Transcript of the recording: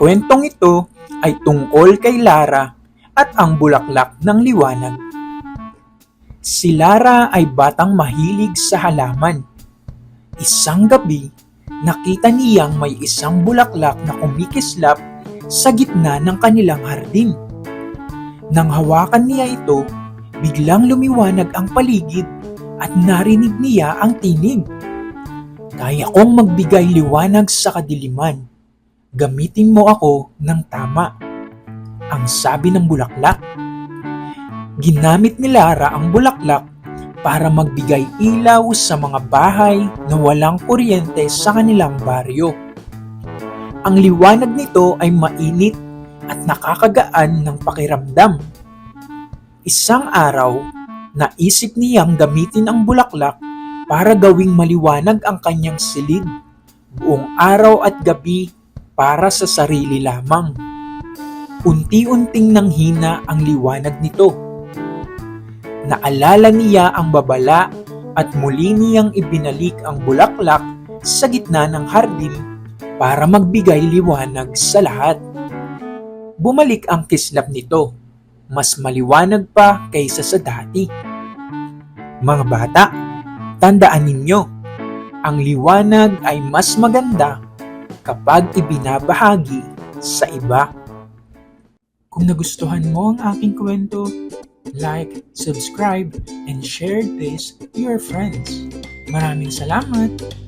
kwentong ito ay tungkol kay Lara at ang bulaklak ng liwanag. Si Lara ay batang mahilig sa halaman. Isang gabi, nakita niyang may isang bulaklak na kumikislap sa gitna ng kanilang hardin. Nang hawakan niya ito, biglang lumiwanag ang paligid at narinig niya ang tinig. Kaya kong magbigay liwanag sa kadiliman. Gamitin mo ako ng tama. Ang sabi ng bulaklak. Ginamit ni Lara ang bulaklak para magbigay ilaw sa mga bahay na walang kuryente sa kanilang baryo. Ang liwanag nito ay mainit at nakakagaan ng pakiramdam. Isang araw, naisip niyang gamitin ang bulaklak para gawing maliwanag ang kanyang silid buong araw at gabi para sa sarili lamang. Unti-unting nanghina ang liwanag nito. Naalala niya ang babala at muli niyang ibinalik ang bulaklak sa gitna ng hardin para magbigay liwanag sa lahat. Bumalik ang kislap nito, mas maliwanag pa kaysa sa dati. Mga bata, tandaan ninyo, ang liwanag ay mas maganda kapag ibinabahagi sa iba. Kung nagustuhan mo ang aking kwento, like, subscribe, and share this to your friends. Maraming salamat!